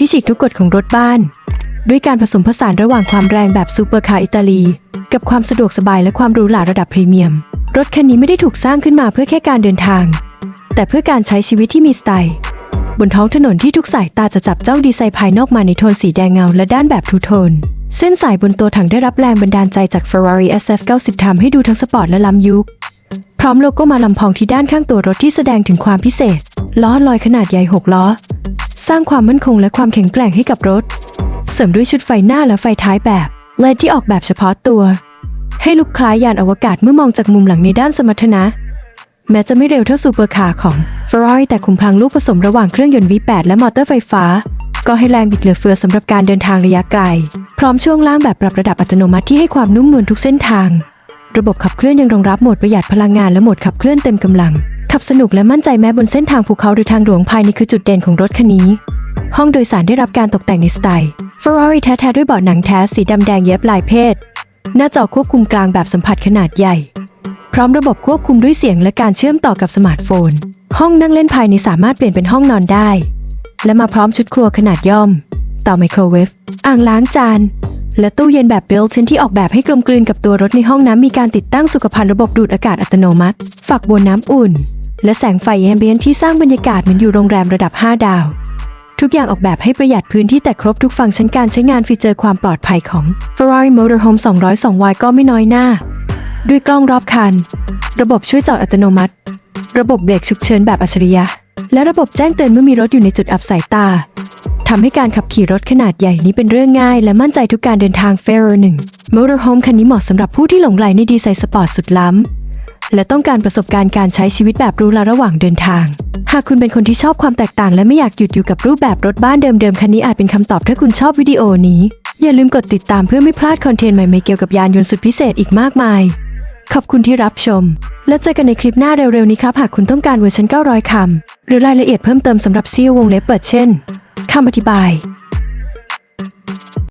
ที่ฉีกทุกกฎของรถบ้าน ด้วยการผสมผสานระหว่างความแรงแบบซูเปอร์คาร์อิตาลี กับความสะดวกสบายและความหรูหราระดับพรีเมียม รถคันนี้ไม่ได้ถูกสร้างขึ้นมาเพื่อแค่การเดินทาง แต่เพื่อการใช้ชีวิตที่มีสไตล์ บนท้องถนนที่ทุกสายตาจะจับจ้องดีไซน์ภายนอกมาในโทนสีแดงเงาและด้านแบบทูโทนเส้นสายบนตัวถังได้รับแรงบันดาลใจจาก Ferrari SF90 ทำให้ดูทั้งสปอร์ตและล้ำยุค พร้อมโลโก้มาลำพองที่ด้านข้างตัวรถที่แสดงถึงความพิเศษ ล้อลอยขนาดใหญ่ 6 ล้อ สร้างความมั่นคงและความแข็งแกร่งให้กับรถ เสริมด้วยชุดไฟหน้าและไฟท้ายแบบเลดที่ออกแบบเฉพาะตัว ให้ลุกคล้ายยานอวกาศเมื่อมองจากมุมหลังในด้านสมรรถนะ แม้จะไม่เร็วเท่าซูเปอร์คาร์ของ Ferrari แต่คุมพลังลูกผสมระหว่างเครื่องยนต์ V8 และมอเตอร์ไฟฟ้า ก็ให้แรงบิดเหลือเฟือสำหรับการเดินทางระยะไกล พร้อมช่วงล่างแบบปรับระดับอัตโนมัติที่ให้ความนุ่มนวลทุกเส้นทาง ระบบขับเคลื่อนยังรองรับโหมดประหยัดพลังงานและโหมดขับเคลื่อนเต็มกำลัง ขับสนุกและมั่นใจแม้บนเส้นทางภูเขาหรือทางหลวงภายในคือจุดเด่นของรถคันนี้ ห้องโดยสารได้รับการตกแต่งในสไตล์ Ferrari แท้ๆด้วยเบาะหนังแท้สีดำแดงเย็บลายเพศ หน้าจอควบคุมกลางแบบสัมผัสขนาดใหญ่ พร้อมระบบควบคุมด้วยเสียงและการเชื่อมต่อกับสมาร์ทโฟน ห้องนั่งเล่นภายในสามารถเปลี่ยนเป็นห้องนอนได้ และมาพร้อมชุดครัวขนาดย่อมเตาไมโครเวฟอ่างล้างจาน และตู้เย็นแบบ built ที่ออกแบบให้กลมกลืนกับตัวรถในห้องน้ำมีการติดตั้งสุขภัณฑ์ระบบดูดอากาศอัตโนมัติ ฝักบัวน้ำอุ่น และแสงไฟแอมเบียนที่สร้างบรรยากาศเหมือนอยู่โรงแรมระดับ 5 ดาว ทุกอย่างออกแบบให้ประหยัดพื้นที่แต่ครบทุกฟังก์ชันการใช้งานฟีเจอร์ความปลอดภัยของ Ferrari Motorhome 202 y ก็ไม่น้อยหน้า ด้วยกล้องรอบคัน ระบบช่วยจอดอัตโนมัติ ระบบเบรกฉุกเฉินแบบอัจฉริยะ และระบบแจ้งเตือนเมื่อมีรถอยู่ในจุดอับสายตาทำให้การขับขี่รถขนาดใหญ่นี้เป็นเรื่องง่าย และมั่นใจทุกการเดินทาง f a i r 1 Motorhome คันนี้เหมาะสำหรับผู้ที่หลงใหลในดีไซน์สปอร์ตสุดล้ำ และต้องการประสบการณ์การใช้ชีวิตแบบรู้ละระหว่างเดินทาง หากคุณเป็นคนที่ชอบความแตกต่าง และไม่อยากหยุดอยู่กับรูปแบบรถบ้านเดิมๆคันนี้อาจเป็นคำตอบถ้าคุณชอบวิดีโอนี้ อย่าลืมกดติดตามเพื่อไม่พลาดคอนเทนต์ใหม่ๆเกี่ยวกับยานยนต์สุดพิเศษอีกมากมาย ขอบคุณที่รับชม แล้วเจอกันในคลิปหน้าเร็วๆนี้ครับหากคุณต้องการเวอร์ชัน900คำหรือรายละเอียดเพิ่มเติมสำหรับซีวงเล็บเปิดเช่นคำอธิบาย